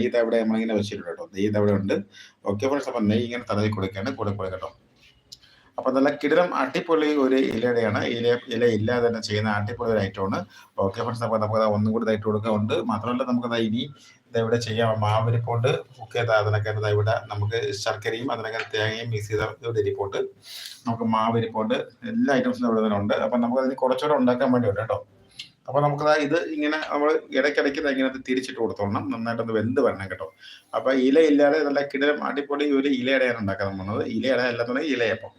നെയ്ത് അവിടെ നമ്മളിങ്ങനെ വെച്ചിട്ടുണ്ട് കേട്ടോ. നെയ്ത് അവിടെ ഉണ്ട്. ഓക്കെ ഫ്രണ്ട്സ് അപ്പം നെയ്യ് ഇങ്ങനെ തലയിൽ കൊടുക്കുകയാണ് കൂടെ കൂടെ കേട്ടോ. അപ്പം നല്ല കിടിലം അടിപൊളി ഒരു ഇലയുടെയാണ്. ഇല ഇല ഇല്ലാതെ തന്നെ ചെയ്യുന്ന അടിപൊളി ഒരു ഐറ്റമാണ് ഓക്കെ ഫ്രണ്ട്സ് അപ്പോൾ നമുക്ക് ഒന്നും കൂടി ഇതായിട്ട് കൊടുക്കാറുണ്ട് മാത്രമല്ല നമുക്ക് ഇനി ഇവിടെ ചെയ്യാം മാവിരിപ്പോണ്ട്. ഒക്കെ അതിനൊക്കെ ഇവിടെ നമുക്ക് ശർക്കരയും അതിനൊക്കെ തേങ്ങയും മിക്സ് ചെയ്ത ഇവിടെ പോട്ട് നമുക്ക് മാവിരിപ്പോണ്ട്. എല്ലാ ഐറ്റംസും ഇവിടെ തന്നെ ഉണ്ട്. അപ്പം നമുക്ക് അതിന് കുറച്ചുകൂടെ ഉണ്ടാക്കാൻ വേണ്ടി ഉണ്ട് കേട്ടോ. അപ്പൊ നമുക്ക് ഇത് ഇങ്ങനെ നമ്മൾ ഇടയ്ക്കിടയ്ക്ക് ഇങ്ങനെ തിരിച്ചിട്ട് കൊടുത്തോളണം നന്നായിട്ടൊന്ന് വെന്ത് വരണം കേട്ടോ. അപ്പൊ ഇല ഇല്ലാതെ നല്ല കിടലം അടിപൊളി ഒരു ഇലയടയാണ് ഉണ്ടാക്കാൻ പോകുന്നത് ഇലയട അല്ലാന്നുണ്ടെങ്കിൽ ഇലയപ്പം.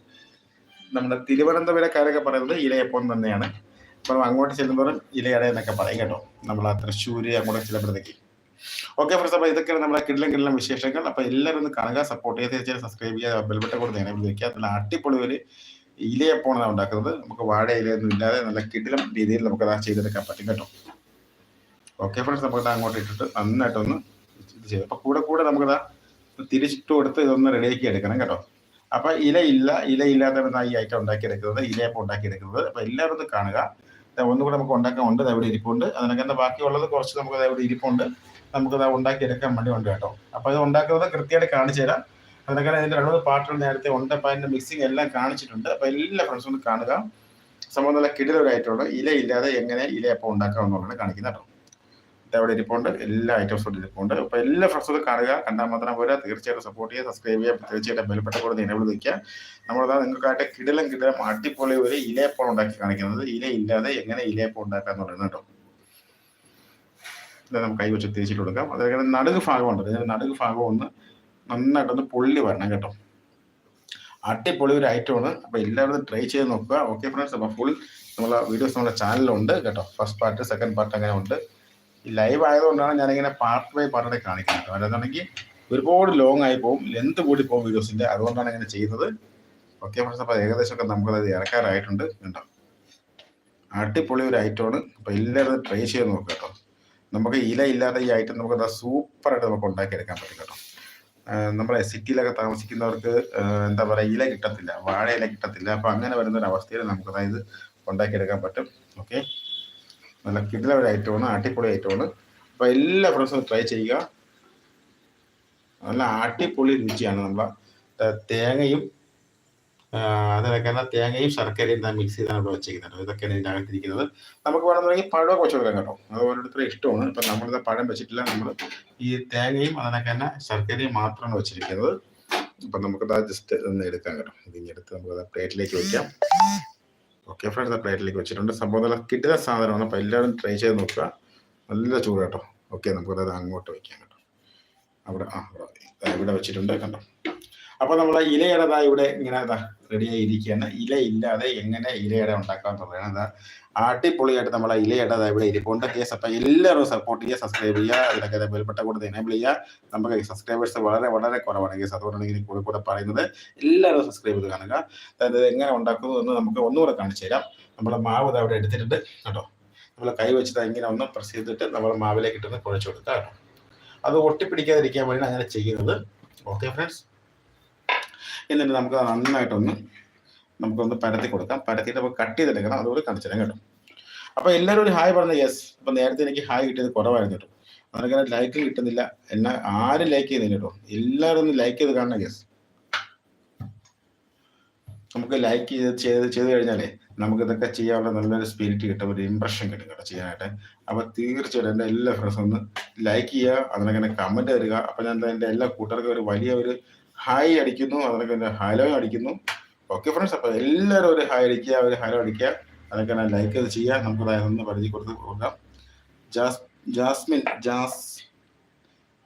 നമ്മുടെ തിരുവനന്തപുരക്കാരൊക്കെ പറയുന്നത് ഇലയപ്പം തന്നെയാണ്. അപ്പൊ അങ്ങോട്ട് ചെല്ലുമ്പോഴും ഇലയട എന്നൊക്കെ പറയും കേട്ടോ. നമ്മൾ ആ തൃശ്ശൂര് അങ്ങോട്ട് ചെല്ലുമ്പോഴത്തേക്ക്. ഓക്കെ ഫ്രണ്ട്സ് അപ്പോൾ ഇതൊക്കെയാണ് നമ്മുടെ കിടിലം കിടിലം വിശേഷങ്ങൾ. അപ്പോൾ എല്ലാവരും ഒന്ന് കാണുക സപ്പോർട്ട് ചെയ്ത് സബ്സ്ക്രൈബ് ചെയ്യുക ബെൽബട്ട കൂടെ നേരെ വിളിക്കുക. നല്ല അടിപൊളി ഒരു ഇലയപ്പമാണ് ഉണ്ടാക്കുന്നത്. നമുക്ക് വാഴ ഇലയൊന്നും ഇല്ലാതെ നല്ല കിടിലം രീതിയിൽ നമുക്ക് അത് ചെയ്തെടുക്കാൻ പറ്റും കേട്ടോ. ഓക്കെ ഫ്രണ്ട്സ് നമുക്ക് അങ്ങോട്ട് ഇട്ടിട്ട് നന്നായിട്ടൊന്ന് ഇത് ചെയ്തു. അപ്പോൾ കൂടെ കൂടെ നമുക്കത് തിരിച്ചിട്ട് കൊടുത്ത് ഇതൊന്ന് റെഡിയാക്കി എടുക്കണം കേട്ടോ. അപ്പൊ ഇല ഇല്ല ഇല ഇല്ലാത്തവരാണ് ഈ ഐറ്റം ഉണ്ടാക്കിയെടുക്കുന്നത് ഇലയപ്പം ഉണ്ടാക്കിയെടുക്കുന്നത്. അപ്പൊ എല്ലാവരും ഒന്ന് കാണുക. ഒന്നുകൂടെ നമുക്ക് ഉണ്ടാക്കാൻ ഉണ്ട്. അവിടെ ഇരിപ്പുണ്ട്. അതിനൊക്കെ എന്താ ബാക്കിയുള്ളത്? കുറച്ച് നമുക്ക് അവിടെ ഇരിപ്പുണ്ട്. നമുക്ക് ഉണ്ടാക്കിയെടുക്കാൻ വേണ്ടി ഉണ്ട് കേട്ടോ. അപ്പൊ ഇത് ഉണ്ടാക്കുന്നത് കൃത്യമായിട്ട് കാണിച്ചു തരാം. അതിനൊക്കെ അതിന്റെ രണ്ട് പാട്ടുകൾ നേരത്തെ ഉണ്ട്. അപ്പൊ മിക്സിങ് എല്ലാം കാണിച്ചിട്ടുണ്ട്. അപ്പോൾ എല്ലാ ഫ്രണ്ട്സും ഒന്ന് കാണുക. സംഭവം നല്ല കിടിലൊരായിട്ടുണ്ട്. ഇല ഇല്ലാതെ എങ്ങനെ ഇല ഇലയപ്പം ഉണ്ടാക്കാം എന്നുള്ളത് കാണിക്കുന്നത് കേട്ടോ. ഇരിപ്പുണ്ട്. എല്ലാ ഐറ്റംസും ഇരിപ്പുണ്ട്. അപ്പോൾ എല്ലാ ഫ്രണ്ട്സും കാണുക. കണ്ടാൽ മാത്രം പോരാ. തീർച്ചയായിട്ടും സപ്പോർട്ട് ചെയ്യുക സബ്സ്ക്രൈബ് ചെയ്യുക. തീർച്ചയായിട്ടും ബെൽപ്പെട്ട കൂടെ നിലവിൽ നിൽക്കുക നമ്മളതാ നിങ്ങൾക്കായിട്ട് കിടിലം കിടിലം അടിപൊളി ഒരു ഇലയപ്പം ഉണ്ടാക്കി കാണിക്കുന്നത്. ഇല ഇല്ലാതെ എങ്ങനെ ഇലയപ്പം ഉണ്ടാക്കാം പറയുന്നത് കേട്ടോ. നമുക്ക് കൈവച്ച് തിരിച്ചിട്ട് കൊടുക്കാം. അതേപോലെ നടുക് ഭാഗമുണ്ട്. നടുക് ഭാഗം ഒന്ന് നന്നായിട്ടൊന്ന് പൊള്ളി വരണം കേട്ടോ. അടിപൊളി ഒരു ഐറ്റമാണ് അപ്പൊ എല്ലാവരും ട്രൈ ചെയ്ത് നോക്കുക. ഓക്കെ ഫ്രണ്ട്സ് അപ്പൊ ഫുൾ നമ്മളെ വീഡിയോസ് നമ്മുടെ ചാനലിലുണ്ട് കേട്ടോ. ഫസ്റ്റ് പാർട്ട് സെക്കൻഡ് പാർട്ട് അങ്ങനെ ഉണ്ട്. ലൈവ് ആയതുകൊണ്ടാണ് ഞാനിങ്ങനെ പാർട്ട് ബൈ പാർട്ടായി കാണിക്കുന്നത് അല്ലാന്നുണ്ടെങ്കിൽ ഒരുപാട് ലോങ് ആയി പോകും ലെന്ത് കൂടി പോകും വീഡിയോസിന്റെ അതുകൊണ്ടാണ് ഇങ്ങനെ ചെയ്യുന്നത്. ഓക്കെ ഫ്രണ്ട്സ് അപ്പോൾ ഏകദേശം ഒക്കെ നമുക്കത് ഇറക്കാറായിട്ടുണ്ട് കേട്ടോ. അടിപൊളി ഒരു ഐറ്റമാണ് അപ്പോൾ എല്ലാവരും ട്രൈ ചെയ്ത് നോക്കുക കേട്ടോ. നമുക്ക് ഇല ഇല്ലാതെ ഈ ഐറ്റം നമുക്ക് സൂപ്പറായിട്ട് നമുക്ക് ഉണ്ടാക്കിയെടുക്കാൻ പറ്റും കേട്ടോ. നമ്മുടെ സിറ്റിയിലൊക്കെ താമസിക്കുന്നവർക്ക് എന്താ പറയുക ഇല കിട്ടത്തില്ല വാഴ ഇല കിട്ടത്തില്ല. അപ്പോൾ അങ്ങനെ വരുന്ന ഒരു അവസ്ഥയിൽ നമുക്ക് അതായത് ഉണ്ടാക്കിയെടുക്കാൻ പറ്റും. ഓക്കെ? നല്ല കിടില ഒരു ഐറ്റമാണ് അടിപൊളി ഐറ്റമാണ് അപ്പോൾ എല്ലാ ഫ്രണ്ട്സും ട്രൈ ചെയ്യുക. നല്ല അടിപൊളി രുചിയാണ് നമ്മളെ തേങ്ങയും അതിനൊക്കെ തേങ്ങയും ശർക്കരയും തന്നെ മിക്സ് ചെയ്താണ് ഇവിടെ വെച്ചിരിക്കുന്നത്. ഇതൊക്കെയാണ് ഇതിന്റെ അകത്തിരിക്കുന്നത്. നമുക്ക് വേണമെന്നുണ്ടെങ്കിൽ പഴമൊക്കെ വെച്ച് കൊടുക്കാം കേട്ടോ. അത് ഓരോരുത്തരും ഇഷ്ടമാണ്. ഇപ്പം നമ്മളിത് പഴം വെച്ചിട്ടില്ല. നമ്മൾ ഈ തേങ്ങയും അതിനൊക്കെ തന്നെ ശർക്കരയും മാത്രമാണ് വെച്ചിരിക്കുന്നത്. അപ്പം നമുക്കത് ജസ്റ്റ് ഒന്ന് എടുക്കാൻ കേട്ടോ. ഇതിങ്ങെടുത്ത് നമുക്കത് പ്ലേറ്റിലേക്ക് വെക്കാം. ഓക്കെ ഫ്രണ്ട്സ് പ്ലേറ്റിലേക്ക് വെച്ചിട്ടുണ്ട്. സംഭവം നല്ല കിട്ടുന്ന സാധനമാണ്. അപ്പം എല്ലാവരും ട്രൈ ചെയ്ത് നോക്കുക. നല്ല ചൂട് കേട്ടോ. ഓക്കെ നമുക്കത് അങ്ങോട്ട് വയ്ക്കാം കേട്ടോ. അവിടെ ആ ഇവിടെ വെച്ചിട്ടുണ്ട് കണ്ടോ അപ്പൊ നമ്മൾ ഇലയട ഇവിടെ ഇങ്ങനെ റെഡിയായി ഇരിക്കുകയാണ്. ഇല ഇല്ലാതെ എങ്ങനെ ഇലയട ഉണ്ടാക്കാൻ പറയുന്നത് എന്താ അടിപൊളിയായിട്ട് നമ്മളെ ഇലയട ഇവിടെ ഇരിപ്പുണ്ട്. കേസ് അപ്പൊ എല്ലാവരും സപ്പോർട്ട് ചെയ്യുക സബ്സ്ക്രൈബ് ചെയ്യുക അതിനൊക്കെ ബെൽപ്പെട്ട കൂടെ എനേബിൾ ചെയ്യുക. നമുക്ക് സബ്സ്ക്രൈബേഴ്സ് വളരെ വളരെ കുറവാണ് കേസ് അതുകൊണ്ടാണ് ഇങ്ങനെ കൂടെ കൂടെ പറയുന്നത്. എല്ലാവരും സബ്സ്ക്രൈബ് ചെയ്ത് കാണുക. അതായത് എങ്ങനെ ഉണ്ടാക്കുന്നു എന്ന് നമുക്ക് ഒന്നുകൂടെ കാണിച്ചു തരാം. നമ്മളെ മാവ് അവിടെ എടുത്തിട്ടുണ്ട് കേട്ടോ. നമ്മൾ കൈ വെച്ചിട്ട് ഇങ്ങനെ ഒന്ന് പ്രസ് ചെയ്തിട്ട് നമ്മൾ മാവിലേക്ക് ഇട്ടൊന്ന് കുഴച്ചു കൊടുക്കുക കേട്ടോ. അത് ഒട്ടിപ്പിടിക്കാതിരിക്കാൻ വേണ്ടിയാണ് അങ്ങനെ ചെയ്യുന്നത്. ഓക്കെ ഫ്രണ്ട്സ് എന്നിട്ട് നമുക്ക് നന്നായിട്ടൊന്ന് നമുക്കൊന്ന് പരത്തി കൊടുക്കാം. പരത്തിയിട്ട് നമുക്ക് കട്ട് ചെയ്തെടുക്കണം. അതുപോലെ കാണിച്ചു തരാം കേട്ടോ. അപ്പൊ എല്ലാവരും ഒരു ഹായ് പറഞ്ഞ യെസ് അപ്പൊ നേരത്തെ എനിക്ക് ഹായ് കിട്ടിയത് കുറവായിരുന്നു കേട്ടോ. അതൊക്കെ ലൈക്ക് കിട്ടുന്നില്ല. എന്നെ ആരും ലൈക്ക് ചെയ്യുന്നില്ല കേട്ടോ. എല്ലാവരും ഒന്ന് ലൈക്ക് ചെയ്ത് കാണണം യെസ് നമുക്ക് ലൈക്ക് ചെയ്ത് ചെയ്ത് ചെയ്ത് കഴിഞ്ഞാലേ നമുക്ക് ഇതൊക്കെ ചെയ്യാനുള്ള നല്ലൊരു സ്പിരിറ്റ് കിട്ടും. ഒരു ഇമ്പ്രഷൻ കിട്ടും കേട്ടോ ചെയ്യാനായിട്ട്. അപ്പോൾ തീർച്ചയായിട്ടും എന്റെ എല്ലാ ഫ്രണ്ട്സും ഒന്ന് ലൈക്ക് ചെയ്യുക. അതിനൊക്കെ കമന്റ് തരിക അപ്പോൾ ഞാൻ എന്റെ എല്ലാ കൂട്ടർക്കും ഒരു വലിയ ഒരു ഹായ് അടിക്കുന്നു അതൊക്കെ അതിനൊക്കെ ഹലോ അടിക്കുന്നു. ഓക്കെ ഫ്രണ്ട്സ് അപ്പോൾ എല്ലാവരും ഒരു ഹായ് അടിക്കുക ഒരു ഹലോ അടിക്കുക. അതൊക്കെ ഞാൻ ലൈക്ക് അത് ചെയ്യുക നമുക്ക് അതൊന്ന് പരിധി കൊടുത്ത് കൊടുക്കാം. ജാസ് ജാസ്മിൻ ജാസ്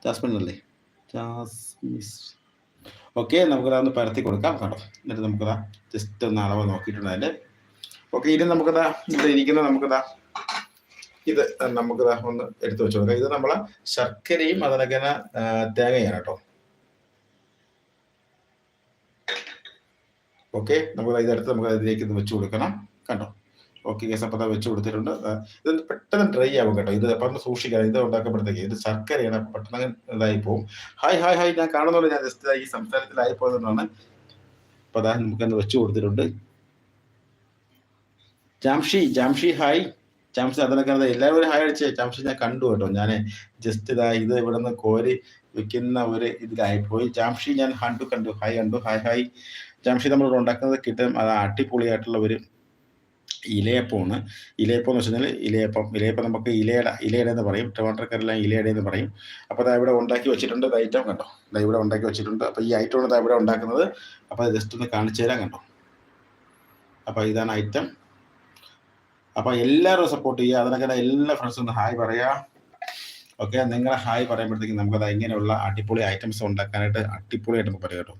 ജാസ്മിൻ അല്ലേ? ജാസ്മിസ് ഓക്കെ നമുക്കതൊന്ന് പരത്തി കൊടുക്കാം കേട്ടോ. എന്നിട്ട് നമുക്കതാ ജസ്റ്റ് ഒന്ന് അളവ് നോക്കിയിട്ടുണ്ട് അതിന്റെ. ഓക്കെ ഇനി നമുക്കതാ ഇവിടെ ഇരിക്കുന്ന നമുക്കതാ ഇത് നമുക്കതാ ഒന്ന് എടുത്തു വെച്ചു കൊടുക്കാം. ഇത് നമ്മളെ ശർക്കരയും അതിനൊക്കെ തേങ്ങയാണ് കേട്ടോ. ഓക്കെ നമുക്ക് ഇതെടുത്ത് നമുക്ക് അതിലേക്ക് ഇത് വെച്ച് കൊടുക്കണം. കണ്ടോ? ഓക്കെ കേസ് അപ്പം വെച്ച് കൊടുത്തിട്ടുണ്ട്. ഇത് പെട്ടെന്ന് ഡ്രൈ ആവും കേട്ടോ. ഇത് അപ്പം സൂക്ഷിക്കാം ഇത് ഉണ്ടാക്കുമ്പോഴത്തേക്ക് ഇത് ശർക്കരയാണ് പെട്ടെന്ന് ഇതായി പോകും ഹായ് ഹായ് ഹായ് ഞാൻ കാണുന്നുള്ളൂ ഞാൻ ജസ്റ്റ് ഈ സംസാരത്തിലായി പോയതുകൊണ്ടാണ് അപ്പോൾ അതാ നമുക്കൊന്ന് വെച്ച് കൊടുത്തിട്ടുണ്ട്. ജാംഷി ജാംഷി ഹായ് ചാംസ് അതിനൊക്കെ അത് എല്ലാവരും ഹായ് അടിച്ചേ. ചാംസ് ഞാൻ കണ്ടു കേട്ടോ. ഞാൻ ജസ്റ്റ് ഇതാ ഇത് ഇവിടെ നിന്ന് കോരി വെക്കുന്ന ഒരു ഇതിലായിപ്പോയി ജാംഷി ഞാൻ കണ്ടു കണ്ടു. ഹായ് കണ്ടു. ഹായ് ഹായ് ജാംഷി നമ്മൾ ഉണ്ടാക്കുന്നത് കിട്ടും. അത് അടിപൊളിയായിട്ടുള്ള ഒരു ഇലയപ്പമാണ്. ഇലയപ്പം എന്ന് വെച്ചാൽ ഇലയപ്പം. ഇലയപ്പം നമുക്ക് ഇലയട ഇലയട എന്ന് പറയും. ട്രിവാൻഡ്രക്കാരെല്ലാം ഇലയട എന്ന് പറയും. അപ്പോൾ അത് ഇവിടെ ഉണ്ടാക്കി വെച്ചിട്ടുണ്ട് ഇത് ഐറ്റം കണ്ടോ? ദാ ഇവിടെ ഉണ്ടാക്കി വെച്ചിട്ടുണ്ട്. അപ്പോൾ ഈ ഐറ്റമാണ് ദാ ഇവിടെ ഉണ്ടാക്കുന്നത്. അപ്പോൾ ജസ്റ്റ് ഒന്ന് കാണിച്ചു തരാൻ കണ്ടോ? അപ്പോൾ ഇതാണ് ഐറ്റം അപ്പോൾ എല്ലാവരും സപ്പോർട്ട് ചെയ്യുക. അതിനൊക്കെ എല്ലാ ഫ്രണ്ട്സും ഒന്ന് ഹായ് പറയുക. ഓക്കെ നിങ്ങളെ ഹായ് പറയുമ്പോഴത്തേക്കും നമുക്കത് ഇങ്ങനെയുള്ള അടിപൊളി ഐറ്റംസ് ഉണ്ടാക്കാനായിട്ട് അടിപൊളിയായിട്ട് നമുക്ക് പറയാം കേട്ടോ.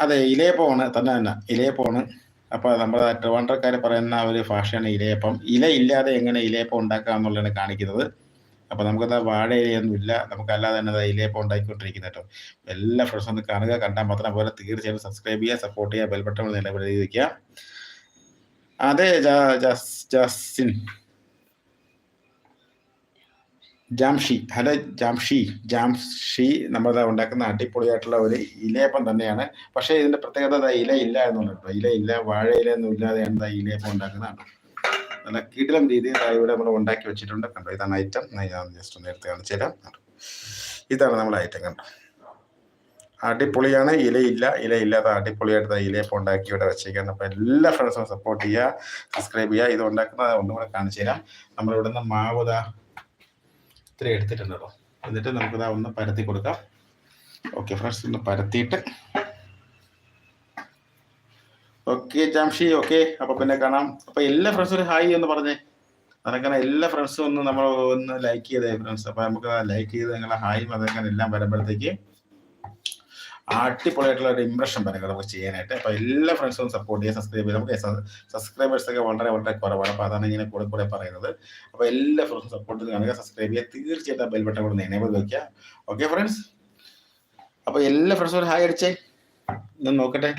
അതെ ഇലയപ്പമാണ് തന്നെ തന്നെ. ഇലയപ്പമാണ്. അപ്പോൾ നമ്മുടെ ട്രിവാൻഡ്രക്കാർ പറയുന്ന ഒരു ഭാഷയാണ് ഇലയപ്പം. ഇല ഇല്ലാതെ എങ്ങനെ ഇലയപ്പം ഉണ്ടാക്കാം എന്നുള്ളതാണ് കാണിക്കുന്നത്. അപ്പോൾ നമുക്കത് വാഴ ഇലയൊന്നും ഇല്ല. നമുക്ക് അല്ലാതെ തന്നെ ഇലയപ്പം ഉണ്ടാക്കിക്കൊണ്ടിരിക്കുന്നത് കേട്ടോ. എല്ലാ ഫ്രണ്ട്സ് ഒന്ന് കാണുക. കണ്ടാൽ മാത്രം പോലെ തീർച്ചയായും സബ്സ്ക്രൈബ് ചെയ്യുക സപ്പോർട്ട് ചെയ്യുക ബെൽബട്ടൺ നിലവിൽ വയ്ക്കുക അതെ ജാ- ജാസ്- ജാസിൻ ജാംഷി ഹല ജാംഷി ജാംഷി നമ്മൾ ഉണ്ടാക്കുന്ന അടിപൊളിയായിട്ടുള്ള ഒരു ഇലയപ്പം തന്നെയാണ്. പക്ഷേ ഇതിന്റെ പ്രത്യേകത ഇല ഇല്ല എന്നുള്ളത് ഇല ഇല്ല വാഴ ഇല ഒന്നും ഇല്ലാതെയാണ് ഇലയപ്പം ഉണ്ടാക്കുന്നതാണ്. നല്ല കിടിലം രീതിയിൽ ഇവിടെ നമ്മൾ ഉണ്ടാക്കി വെച്ചിട്ടുണ്ട് കണ്ടോ? ഇതാണ് ഐറ്റം ഞാൻ ജസ്റ്റ് ഒന്ന് എടുത്ത് കാണിച്ചു തരാം. ഇതാണ് നമ്മുടെ ഐറ്റം കണ്ടോ? അടിപൊളിയാണ് ഇലയില്ല ഇലയില്ലാത്ത അടിപൊളിയായിട്ട് ഇലയപ്പം ഉണ്ടാക്കി ഇവിടെ വെച്ചേക്കാണ് അപ്പോൾ എല്ലാ ഫ്രണ്ട്സും സപ്പോർട്ട് ചെയ്യുക സബ്സ്ക്രൈബ് ചെയ്യുക. ഇത് ഉണ്ടാക്കുന്ന ഒന്നും കൂടെ കാണിച്ചു തരാം. നമ്മൾ ഇവിടുന്ന് മാവ് ദാ ഇത്ര എടുത്തിട്ടുണ്ട് കേട്ടോ എന്നിട്ട് നമുക്കിതാ ഒന്ന് പരത്തി കൊടുക്കാം. ഓക്കെ ഫ്രണ്ട്സ് ഒന്ന് പരത്തിയിട്ട്. ഓക്കെ ജാംഷി ഓക്കെ അപ്പൊ പിന്നെ കാണാം. അപ്പൊ എല്ലാ ഫ്രണ്ട്സും ഒരു ഹായ് എന്ന് പറഞ്ഞേ. അതൊക്കെ എല്ലാ ഫ്രണ്ട്സും ഒന്ന് നമ്മൾ ഒന്ന് ലൈക്ക് ചെയ്തേ ഫ്രണ്ട്സ് അപ്പൊ നമുക്ക് ലൈക്ക് ചെയ്ത് നിങ്ങളെ ഹായും അതൊക്കെ എല്ലാം വരുമ്പോഴത്തേക്ക് അടിപൊളിയായിട്ടുള്ള ഒരു ഇംപ്രഷൻ വരും നമുക്ക് ചെയ്യാനായിട്ട്. അപ്പൊ എല്ലാ ഫ്രണ്ട്സും സപ്പോർട്ട് ചെയ്യുക സബ്സ്ക്രൈബ് ചെയ്യുക. നമുക്ക് സബ്സ്ക്രൈബേഴ്സ് ഒക്കെ വളരെ വളരെ കുറവാണ്. അപ്പൊ അതാണ് ഇങ്ങനെ കൂടെ കൂടെ പറയുന്നത്. അപ്പൊ എല്ലാ ഫ്രണ്ട്സും സപ്പോർട്ട് ചെയ്ത് കാണുക സബ്സ്ക്രൈബ് ചെയ്യുക. തീർച്ചയായിട്ടും ബെൽ ബട്ടൺ കൂടെ എനേബിൾ വെക്കുക. ഓക്കെ ഫ്രണ്ട്സ് അപ്പൊ എല്ലാ ഫ്രണ്ട്സും ഒരു ഹായ് അടിച്ചേ. ഞാൻ നോക്കട്ടെ.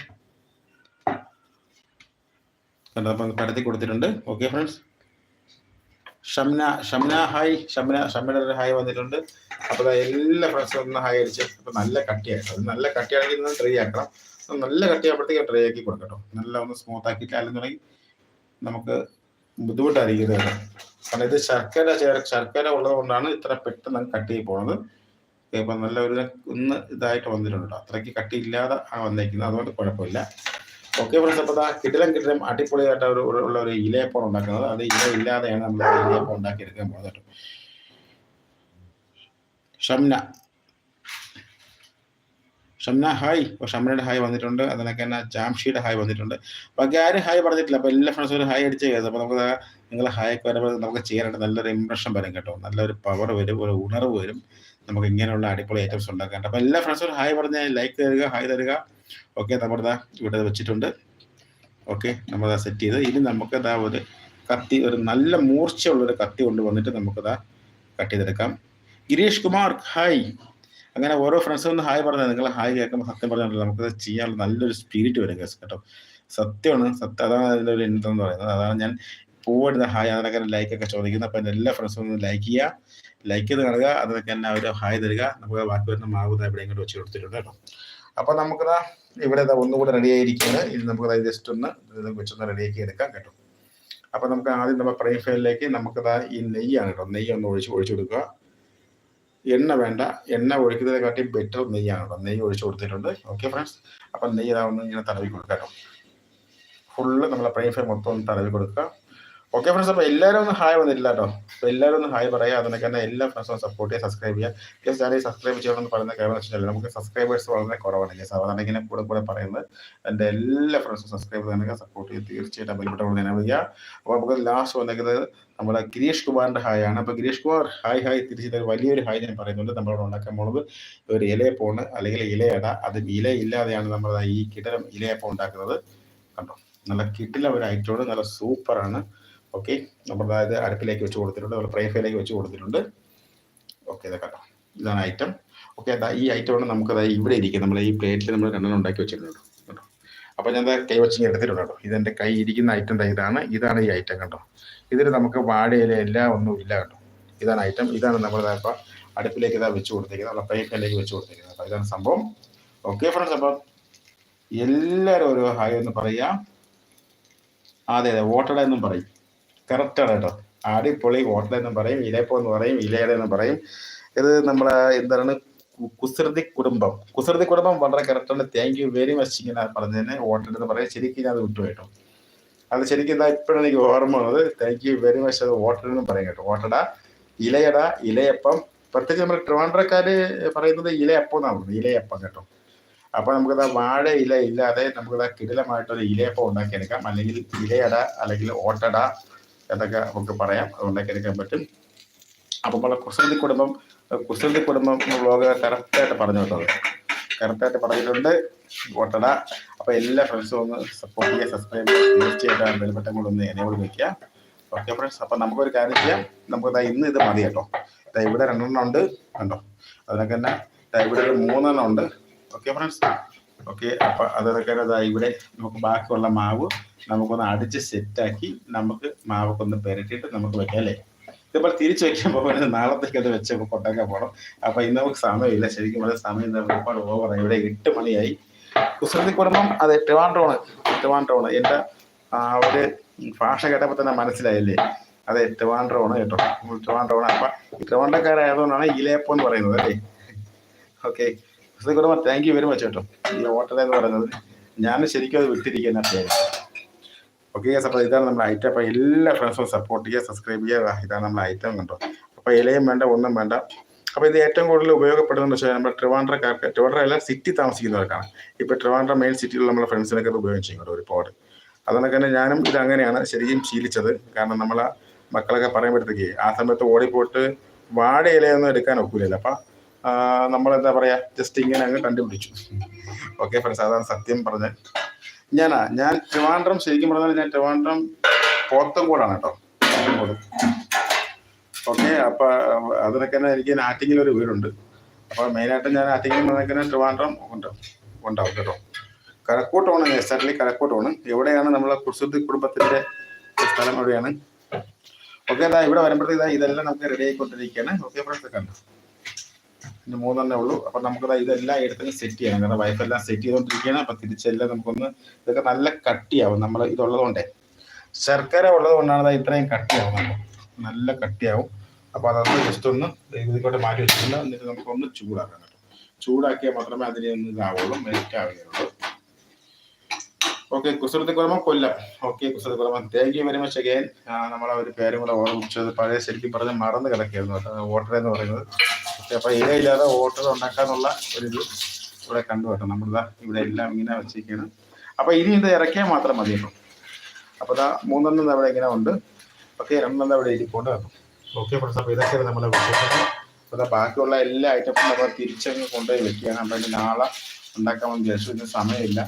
പരത്തി കൊടുത്തിട്ടുണ്ട്. Okay friends Shamna Shamna hi Shamna ഒരു ഹായ് വന്നിട്ടുണ്ട്. അപ്പൊ ദാ എല്ലാ ഫ്രണ്ട്സും ഒന്ന് ഹായ് അടിച്ച്. അപ്പൊ നല്ല കട്ടിയായിട്ട്. അത് നല്ല കട്ടിയാണെങ്കിൽ ഒന്ന് ട്രൈ ആക്കണം. നല്ല കട്ടിയാകുമ്പോഴത്തേക്ക് ട്രൈ ആക്കി കൊടുക്കട്ടോ. നല്ല ഒന്ന് സ്മൂത്ത് ആക്കിയിട്ട് അല്ലെന്നുണ്ടെങ്കിൽ നമുക്ക് ബുദ്ധിമുട്ടായിരിക്കും. കാരണം ഇത് ശർക്കര ചേർ ശർക്കര ഉള്ളത് കൊണ്ടാണ് ഇത്ര പെട്ടെന്ന് കട്ട് ചെയ്ത് പോണത്. ഇപ്പൊ നല്ല ഒരു ഒന്ന് ഇതായിട്ട് വന്നിട്ടുണ്ട്. അത്രയ്ക്ക് കട്ടിയില്ലാതെ ആ വന്നേക്കുന്നത്. അതുകൊണ്ട് കുഴപ്പമില്ല. ഓക്കെ ഫ്രണ്ട്സ് അപ്പോൾ ദാ കിട്ടിലും കിട്ടിലും അടിപൊളിയായിട്ട് ഒരു ഉള്ള ഒരു ഇലയപ്പം ഉണ്ടാക്കുന്നത്. അത് ഇല ഇല്ലാതെയാണ് നമ്മൾ ഇലയപ്പം ഉണ്ടാക്കിയെടുക്കാൻ പോകുന്നത് ഷംന. ഷംന ഹായ് ഇപ്പോൾ ഷംനയുടെ ഹായ് വന്നിട്ടുണ്ട്. അതിനൊക്കെ തന്നെ ജാംഷിയുടെ ഹായ് വന്നിട്ടുണ്ട്. ബാക്കി ആരും ഹായ് പറഞ്ഞിട്ടില്ല. അപ്പോൾ എല്ലാ ഫ്രണ്ട്സും ഒരു ഹായ് അടിച്ച് ചെയ്തത് അപ്പോൾ നമുക്ക് നിങ്ങൾ ഹായ് ഒക്കെ വരുമ്പോൾ നമുക്ക് ചെയ്യാനായിട്ട് നല്ലൊരു ഇമ്പ്രഷൻ വരും കേട്ടോ. നല്ലൊരു പവർ വരും ഒരു ഉണർവ് വരും. നമുക്ക് ഇങ്ങനെയുള്ള അടിപൊളി ഐറ്റംസ് ഉണ്ടാക്കാൻ അപ്പോൾ എല്ലാ ഫ്രണ്ട്സും ഹായ് പറഞ്ഞ് ലൈക്ക് തരിക ഹായ് തരിക. ഓക്കെ നമ്മുടെ ഇവിടെ വെച്ചിട്ടുണ്ട്. ഓക്കെ നമ്മളതാ സെറ്റ് ചെയ്ത്. ഇനി നമുക്ക് ഇതാ ഒരു കത്തി ഒരു നല്ല മൂർച്ചയുള്ള ഒരു കത്തി കൊണ്ടുവന്നിട്ട് വന്നിട്ട് നമുക്കിതാ കട്ട് ചെയ്തെടുക്കാം. ഗിരീഷ് കുമാർ ഹായ് അങ്ങനെ ഓരോ ഫ്രണ്ട്സും ഒന്ന് ഹായ് പറഞ്ഞാൽ നിങ്ങൾ ഹായ് കേൾക്കുമ്പോൾ സത്യം പറഞ്ഞാൽ നമുക്ക് ചെയ്യാനുള്ള നല്ലൊരു സ്പിരിറ്റ് വരും കേസ് കേട്ടോ. സത്യമാണ്. സത്യം അതാണ് അതിന്റെ ഒരു എന്ന് പറയുന്നത്. അതാണ് ഞാൻ പോവരുത് ഹായ് അതിനൊക്കെ ലൈക്ക് ഒക്കെ ചോദിക്കുന്നത്. അപ്പം എല്ലാ ഫ്രണ്ട്സും ഒന്ന് ലൈക്ക് ചെയ്യുക ലൈക്ക് ചെയ്ത് കാണുക. അതിനൊക്കെ തന്നെ അവർ ഹായ് തരിക. നമുക്ക് ബാക്കി വരുന്ന മാവ് എവിടെയെങ്കിലും വെച്ച് കൊടുത്തിട്ടുണ്ട് കേട്ടോ. അപ്പൊ നമുക്കിതാ ഇവിടെ ഒന്നുകൂടെ റെഡി ആയിരിക്കുകയാണ്. ഇത് നമുക്ക് ജസ്റ്റ് ഒന്ന് വെച്ചൊന്ന് റെഡിയാക്കി എടുക്കാം കേട്ടോ. അപ്പൊ നമുക്ക് ആദ്യം നമ്മുടെ പ്രൈ ഫയലിലേക്ക് നമുക്കിതാ ഈ നെയ്യാണ് കേട്ടോ. നെയ്യ് ഒന്ന് ഒഴിച്ച് ഒഴിച്ചു കൊടുക്കുക. എണ്ണ വേണ്ട. എണ്ണ ഒഴിക്കുന്നതിനെക്കാട്ടി ബെറ്റർ നെയ്യാണ് കേട്ടോ. നെയ്യ് ഒഴിച്ചു കൊടുത്തിട്ടുണ്ട്. ഓക്കെ ഫ്രണ്ട്സ് അപ്പം നെയ്യ് ഇതാ ഒന്ന് ഇങ്ങനെ തടവി കൊടുക്കാം കേട്ടോ. ഫുള്ള് നമ്മളെ പ്രൈ ഫയൽ മൊത്തം ഒന്ന് തടവി കൊടുക്കുക. ഓക്കെ ഫ്രണ്ട്സ് അപ്പോൾ എല്ലാവരും ഒന്ന് ഹായ് വന്നിട്ടില്ല കേട്ടോ അപ്പോൾ എല്ലാവരും ഒന്ന് ഹായ് പറയുക അതിനൊക്കെ തന്നെ എല്ലാ ഫ്രണ്ട്സും സപ്പോർട്ട് ചെയ്യുക സബ്സ്ക്രൈബ് ചെയ്യുക പ്ലീസ് ചാനൽ സബ്സ്ക്രൈബ് ചെയ്യണമെന്ന് പറയുന്ന കാര്യം വെച്ചാൽ നമുക്ക് സബ്സ്ക്രൈബേഴ്സ് വളരെ കുറവാണ്. ഞാൻ സാധാരണ ഇങ്ങനെ കൂടെ കൂടെ പറയുന്നത്. എന്റെ എല്ലാ ഫ്രണ്ട്സും സബ്സ്ക്രൈബ് തന്നെ സപ്പോർട്ട് ചെയ്യുക തീർച്ചയായിട്ടും കൊണ്ട് തന്നെ ചെയ്യുക അപ്പോൾ നമുക്ക് ലാസ്റ്റ് വന്നിരിക്കുന്നത് നമ്മുടെ ഗിരീഷ് കുമാറിന്റെ ഹായ് ആണ്. അപ്പോൾ ഗിരീഷ് കുമാർ ഹായ് ഹായ് തിരിച്ചിട്ട് വലിയൊരു ഹായ് ഞാൻ പറയുന്നുണ്ട്. നമ്മളോട് ഉണ്ടാക്കാൻ പോണത് ഒരു ഇലയപ്പമാണ് അല്ലെങ്കിൽ ഇലയട. അത് ഇല ഇല്ലാതെയാണ് നമ്മൾ ഈ കിടലം ഇലയപ്പം ഉണ്ടാക്കുന്നത്. കണ്ടോ? നല്ല കിട്ടില്ല ഒരു ഐറ്റമാണ് നല്ല സൂപ്പറാണ് ഓക്കെ നമ്മൾ അതായത് അടുപ്പിലേക്ക് വെച്ച് കൊടുത്തിട്ടുണ്ട്. അതുപോലെ പ്രൈഫയിലേക്ക് വെച്ച് കൊടുത്തിട്ടുണ്ട്. ഓക്കെ ഇതൊക്കെ ഇതാണ് ഐറ്റം ഓക്കെ അതാ ഈ ഐറ്റമാണ് നമുക്ക് അതായത് ഇവിടെ ഇരിക്കും. നമ്മൾ ഈ പ്ലേറ്റിൽ നമ്മൾ രണ്ടെണ്ണം ഉണ്ടാക്കി വെച്ചിട്ടുണ്ട് കേട്ടോ. അപ്പോൾ ഞാൻ കൈ വെച്ചിങ്ങനെ എടുത്തിട്ടുണ്ട് കേട്ടോ. ഇതെന്റെ കൈ ഇരിക്കുന്ന ഐറ്റം ഇതാണ്. ഇതാണ് ഈ ഐറ്റം കേട്ടോ ഇതിൽ നമുക്ക് വാഴയില എല്ലാം ഒന്നും ഇല്ല കേട്ടോ. ഇതാണ് ഐറ്റം ഇതാണ് നമ്മൾ ഇപ്പോൾ അടുപ്പിലേക്ക് ഇതാ വെച്ച് കൊടുത്തേക്കുന്നത്. നമ്മൾ പ്ലേറ്റിലേക്ക് വെച്ച് കൊടുത്തേക്കുന്നത് അപ്പോൾ ഇതാണ് സംഭവം. ഓക്കെ ഫ്രണ്ട്സ് അപ്പം എല്ലാവരും ഓരോ ഹായ് എന്ന് പറയുക അതെ അതെ വോട്ടഡ എന്നും പറയും. കറക്റ്റാണ് കേട്ടോ. ഹോട്ടൽ എന്നും പറയും ഇലയപ്പം എന്ന് പറയും ഇലയുടെ എന്ന് പറയും. ഇത് നമ്മളെ എന്താണ് കുസൃതി കുടുംബം. കുസൃതി കുടുംബം വളരെ കറക്റ്റാണ് താങ്ക് യു വെരി മച്ച് ഇങ്ങനെ പറഞ്ഞതിന് ഹോട്ടൽ എന്ന് പറയാം. ശരിക്കും ഞാൻ അത് വിട്ടു കേട്ടോ. അത് ശരിക്കും എന്താ ഇപ്പോഴാണ് എനിക്ക് ഓർമ്മ വന്നത്. താങ്ക് യു വെരി മച്ച് അത് ഹോട്ടൽ എന്ന് പറയും കേട്ടോ. ഹോട്ടട ഇലയട ഇലയപ്പം. പ്രത്യേകിച്ച് നമ്മുടെ ട്രിവാൻഡ്രക്കാർ പറയുന്നത് ഇലയപ്പം എന്നാണ് പറയുന്നത് ഇലയപ്പം കേട്ടോ. അപ്പൊ നമുക്കത് വാഴ ഇല ഇല്ലാതെ നമുക്കത് കിടിലമായിട്ടൊരു ഇലയപ്പം ഉണ്ടാക്കിയെടുക്കാം. അല്ലെങ്കിൽ ഇലയട അല്ലെങ്കിൽ ഓട്ടട. എന്നൊക്കെ നമുക്ക് പറയാം. അത് ഉണ്ടാക്കിയെടുക്കാൻ പറ്റും. അപ്പം നമ്മളെ കുസൃതി കുടുംബം കുസൃതി കുടുംബം വ്ലോഗ് കറക്റ്റായിട്ട് പറഞ്ഞു വിട്ടത് കറക്റ്റായിട്ട് പറഞ്ഞിട്ടുണ്ട്. ഓട്ടട അപ്പോൾ എല്ലാ ഫ്രണ്ട്സും ഒന്ന് സപ്പോർട്ട് ചെയ്യുക സബ്സ്ക്രൈബ് ചെയ്യുക. തീർച്ചയായിട്ടും ബെൽബട്ടം കൂടെ ഒന്ന് എനേബിൾ വയ്ക്കുക ഓക്കെ ഫ്രണ്ട്സ് അപ്പം നമുക്കൊരു കാര്യം ചെയ്യാം. നമുക്ക് ഇന്ന് ഇത് മതി കേട്ടോ. ഇവിടെ രണ്ടെണ്ണം ഉണ്ട് കണ്ടോ? അതിനൊക്കെ തന്നെ ഇവിടെ ഒരു മൂന്നെണ്ണം ഉണ്ട്. ഓക്കെ ഫ്രണ്ട്സ് ഓക്കെ അപ്പൊ അതൊക്കെ ഇവിടെ നമുക്ക് ബാക്കിയുള്ള മാവ് നമുക്കൊന്ന് അടിച്ച് സെറ്റാക്കി നമുക്ക് മാവൊക്കെ ഒന്ന് പെരട്ടിയിട്ട് നമുക്ക് വെക്കാം അല്ലേ? ഇതിപ്പോൾ തിരിച്ചു വെക്കുമ്പോൾ പോകുന്നത് നാളത്തേക്ക് അത് വെച്ച് കൊണ്ടാക്കാൻ പോകണം അപ്പൊ ഇന്ന് നമുക്ക് സമയമില്ല. ശരിക്കും പറയാൻ സമയം നമുക്ക് ഒരുപാട് ഓവറായി ഇവിടെ എട്ട് മണിയായി. കുസൃതി കുടുംബം അതെ ട്രിവാൻഡ്രോണ് ട്രിവാൻഡ്രോണ്. എന്റെ ആ ഒരു ഭാഷ കേട്ടപ്പോൾ തന്നെ മനസ്സിലായില്ലേ? അതെ ട്രിവാൻഡ്രോണ് കേട്ടോ. ട്രിവാൻഡ്രോണ്. അപ്പൊ ട്രിവാൻഡ്രക്കാരായതുകൊണ്ടാണ് ഇലയപ്പം എന്ന് പറയുന്നത് അല്ലേ? ഓക്കെ കുടുംബം താങ്ക് യു വെരി മച്ച് കേട്ടോ. ഈ ഓട്ടർ എന്ന് പറയുന്നത് ഞാൻ ശരിക്കും അത് വിട്ടിരിക്കുന്ന പേര് ഓക്കെ അപ്പോൾ ഇതാണ് നമ്മുടെ ഐറ്റം അപ്പോൾ എല്ലാ ഫ്രണ്ട്സും സപ്പോർട്ട് ചെയ്യുക സബ്സ്ക്രൈബ് ചെയ്യുക. ഇതാണ് നമ്മുടെ ഐറ്റം കണ്ടോ അപ്പോൾ ഇലയും വേണ്ട ഒന്നും വേണ്ട. അപ്പോൾ ഇത് ഏറ്റവും കൂടുതൽ ഉപയോഗപ്പെടുന്നതെന്ന് വെച്ചാൽ നമ്മുടെ ട്രിവാൻഡ്രക്കാർക്ക് ട്രിവാൻഡ്ര എല്ലാം സിറ്റി താമസിക്കുന്നവർക്കാണ്. ഇപ്പോൾ ട്രിവാൻഡ്ര മെയിൻ സിറ്റിയിൽ നമ്മുടെ ഫ്രണ്ട്സിനൊക്കെ ഉപയോഗിച്ചു കേട്ടോ ഒരുപാട്. അതുകൊണ്ടൊക്കെ തന്നെ ഞാനും ഇത് അങ്ങനെയാണ് ശരിക്കും ശീലിച്ചത്. കാരണം നമ്മളെ മക്കളൊക്കെ പറയുമ്പോഴത്തേക്ക് ആ സമയത്ത് ഓടിപ്പോയിട്ട് വാഴ ഇലയൊന്നും എടുക്കാൻ ഒക്കില്ലല്ലോ. അപ്പം നമ്മളെന്താ പറയുക ജസ്റ്റ് ഇങ്ങനെ അങ്ങ് കണ്ടുപിടിച്ചു. ഓക്കെ ഫ്രണ്ട്സ് അതാണ് സത്യം പറഞ്ഞത് ഞാനാ ഞാൻ ട്രിവാൻഡ്രം ശരിക്കും പറഞ്ഞാൽ ഞാൻ ട്രിവാൻഡ്രം പോത്തൻകോടാണ് കേട്ടോ. ഓക്കെ അപ്പൊ അതിനൊക്കെ തന്നെ എനിക്ക് ആറ്റിങ്ങിൽ ഒരു വീടുണ്ട്. അപ്പൊ മെയിനായിട്ട് ഞാൻ ആറ്റിങ്ങിൽ വന്നേക്കുന്ന ട്രിവാൻഡ്രം ഉണ്ട് ഉണ്ടാവും കേട്ടോ. കഴക്കൂട്ടമാണ് എക്സാക്ട്ലി കഴക്കൂട്ടമാണ് എവിടെയാണ് നമ്മളെ കുസൃതി കുടുംബത്തിന്റെ സ്ഥലം എവിടെയാണ് ഓക്കെ ഇതാ ഇവിടെ വരുമ്പോഴത്തേക്ക് ഇതാ ഇതെല്ലാം നമുക്ക് റെഡി ആയിക്കൊണ്ടിരിക്കുകയാണ്. ഓക്കെ ഫ്രണ്ട്സ് കണ്ടു? ഇനി മൂന്നെണ്ണേ ഉള്ളൂ. അപ്പൊ നമുക്ക് ഇതെല്ലാം എടുത്ത് സെറ്റ് ചെയ്യണം. കാരണം വൈഫ് എല്ലാം സെറ്റ് ചെയ്തുകൊണ്ടിരിക്കുകയാണ് അപ്പൊ തിരിച്ചെല്ലാം നമുക്കൊന്ന് ഇതൊക്കെ നല്ല കട്ടിയാവും. നമ്മൾ ഇതുള്ളതുകൊണ്ടേ. ശർക്കര ഉള്ളത് കൊണ്ടാണ് ദാ ഇത്രയും കട്ടിയാവും നല്ല കട്ടിയാവും. അപ്പൊ അതൊന്ന് ജസ്റ്റ് ഒന്ന് ഇതിക്കോട്ട് മാറ്റി വെച്ചിട്ടുണ്ട്. എന്നിട്ട് നമുക്കൊന്ന് ചൂടാക്കാം കേട്ടോ. ചൂടാക്കിയാൽ മാത്രമേ അതിനെ ഒന്ന് ഇതാവുള്ളൂ മെൽറ്റ് ആവുകയുള്ളൂ. ഓക്കെ കുസൃതി കുറമ കൊല്ലം. ഓക്കെ കുസൃതി കുറമ thank you very much again നമ്മളെ ഒരു പേരും കൂടെ ഓർമ്മിച്ചത് പഴയ ശരിക്കും പറഞ്ഞ് മറന്ന് കിടക്കുകയായിരുന്നു കേട്ടോ. വോട്ടർ എന്ന് പറയുന്നത്. ഓക്കെ അപ്പൊ ഇലയില്ലാതെ വോട്ടർ ഉണ്ടാക്കാന്നുള്ള ഒരു ഇത് ഇവിടെ കണ്ടു കേട്ടോ. നമ്മളിതാ ഇവിടെ എല്ലാം ഇങ്ങനെ വെച്ചിരിക്കുകയാണ്. അപ്പൊ ഇനി ഇത് ഇറക്കിയാൽ മാത്രം മതി കേട്ടോ. അപ്പൊ ഇതാ മൂന്നെണ്ണം അവിടെ ഇങ്ങനെ ഉണ്ട്. ഓക്കെ രണ്ടെണ്ണം അവിടെ ഇരിപ്പുണ്ട് കേട്ടോ. ഓക്കെ ഫ്രണ്ട്സ് അപ്പൊ ഇതൊക്കെ നമ്മളെ ദാ ബാക്കിയുള്ള എല്ലാ ഐറ്റംസും നമ്മൾ തിരിച്ചങ്ങ് കൊണ്ടുപോയി വെക്കുകയാണ്. അപ്പൊ നാളെ ഉണ്ടാക്കാൻ വേണ്ടി വിചാരിച്ചു ഇന്ന് സമയമില്ല.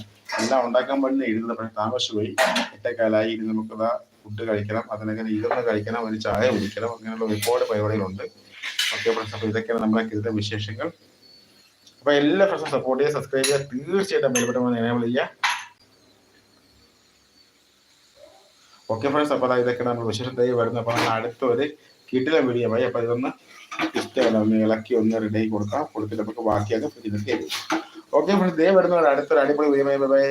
എല്ലാം ഉണ്ടാക്കാൻ വേണ്ടി ഇരുന്നത് പക്ഷേ താമസിച്ചുപോയി. എട്ടേക്കാലായി ഇനി നമുക്കിതാ ഫുഡ് കഴിക്കണം. അതിനെങ്ങനെ ഇരുന്ന് കഴിക്കണം. ഒരു ചായ കുടിക്കണം. അങ്ങനെയുള്ള ഒരുപാട് പരിപാടികളുണ്ട്. ഓക്കെ ഫ്രണ്ട്സ് അപ്പോൾ ഇതൊക്കെയാണ് നമ്മുടെ കിട്ടുന്ന വിശേഷങ്ങൾ. അപ്പോൾ എല്ലാ ഫ്രണ്ട്സും സപ്പോർട്ട് ചെയ്യുക സബ്സ്ക്രൈബ് ചെയ്യുക തീർച്ചയായിട്ടും ബന്ധപ്പെട്ട എനേബിൾ ചെയ്യുക. ഓക്കെ ഫ്രണ്ട്സ് അപ്പോൾ ഇതൊക്കെ നമ്മൾ വിശേഷത്തേക്ക് വരുന്നത്. അപ്പോൾ നമ്മൾ അടുത്തൊരു ഒരു കിട്ടിലെ വീഡിയോ ആയി. അപ്പോൾ ഇതൊന്ന് ഇഷ്ടമല്ല ഇളക്കി ഒന്ന് റെഡി ആക്കി കൊടുക്കാം. കൊടുത്തിട്ട് നമുക്ക് ബാക്കിയൊക്കെ കേൾക്കും ഓക്കെ ഫ്രണ്ട്സ് ദേ വരുന്നവർ അടുത്തൊരു അടിപൊളി വീഡിയോ ബൈ